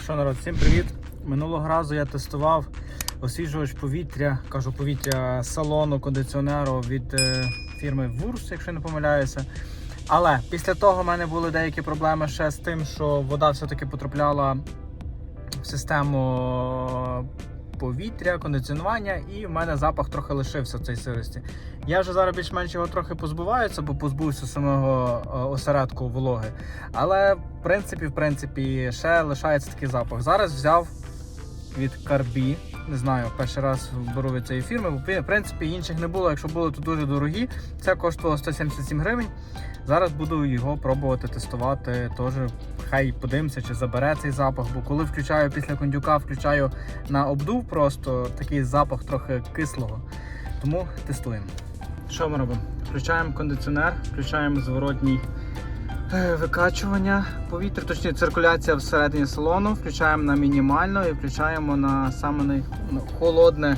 Що народ, всім привіт! Минулого разу я тестував освіжувач повітря, кажу повітря салону кондиціонеру від е, фірми Вурс, якщо не помиляюся. Але після того в мене були деякі проблеми ще з тим, що вода все-таки потрапляла в систему повітря, кондиціонування, і в мене запах трохи лишився в цій сирості. Я вже зараз більш-менш його трохи позбуваюся, бо позбувся самого е, осередку вологи. Але в принципі, в принципі, ще лишається такий запах. Зараз взяв від Карбі. Не знаю, перший раз беру від цієї фірми, в принципі інших не було. Якщо були, то дуже дорогі. Це коштувало 177 гривень. Зараз буду його пробувати тестувати. Теж хай подивимося, чи забере цей запах. Бо коли включаю після кондюка, включаю на обдув, просто такий запах трохи кислого. Тому тестуємо. Що ми робимо? Включаємо кондиціонер, включаємо зворотній викачування повітря, точніше циркуляція всередині салону, включаємо на мінімально і включаємо на саме холодне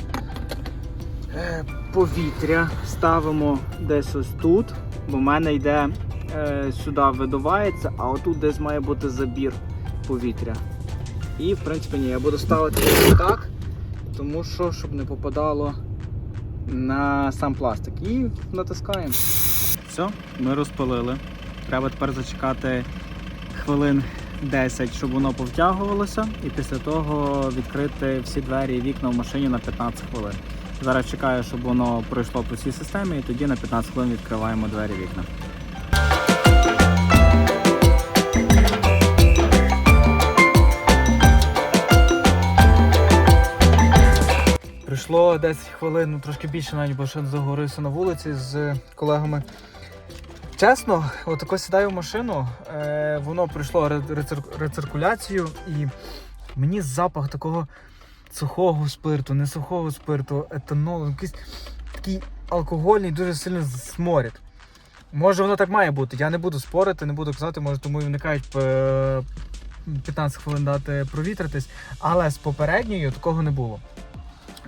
е, повітря. Ставимо десь ось тут, бо в мене йде е, сюди видувається, а отут десь має бути забір повітря. І в принципі ні, я буду ставити так, тому що щоб не попадало на сам пластик. І натискаємо. Все, ми розпалили. Треба тепер зачекати хвилин 10, щоб воно повтягувалося, і після того відкрити всі двері і вікна в машині на 15 хвилин. Зараз чекаю, щоб воно пройшло по всій системі, і тоді на 15 хвилин відкриваємо двері вікна. Прийшло 10 хвилин, ну трошки більше навіть, бо ще загорився на вулиці з колегами. Чесно, отако сідаю в машину, е, воно пройшло рецир- рециркуляцію, і мені запах такого сухого спирту, не сухого спирту, етанолу, якийсь такий алкогольний, дуже сильно сморід. Може воно так має бути. Я не буду спорити, не буду казати, може тому і вникають е, 15 хвилин дати провітритись, але з попередньою такого не було.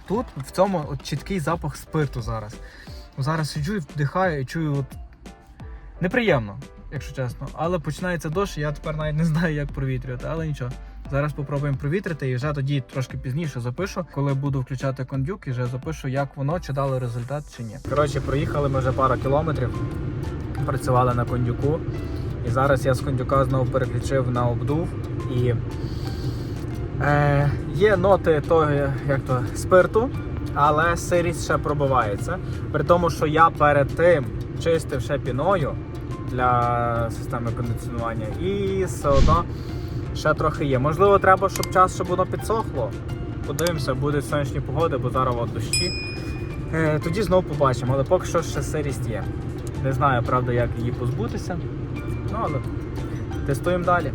Тут в цьому от чіткий запах спирту зараз. Зараз сиджу і вдихаю і чую от неприємно, якщо чесно. Але починається дощ, я тепер навіть не знаю, як провітрювати, але нічого. Зараз спробуємо провітрити і вже тоді трошки пізніше запишу, коли буду включати кондюк, і вже запишу, як воно, чи дало результат, чи ні. Коротше, проїхали ми вже пару кілометрів, працювали на кондюку. І зараз я з кондюка знову переключив на обдув і е, є ноти того, як то спирту, але сирість ще пробивається. При тому, що я перед тим чистив ще піною для системи кондиціонування, і все одно ще трохи є. Можливо, треба, щоб час, щоб воно підсохло. Подивимося, будуть сонячні погоди, бо зараз от дощі. Е, тоді знову побачимо, але поки що ще сирість є. Не знаю, правда, як її позбутися. Ну, але тестуємо далі.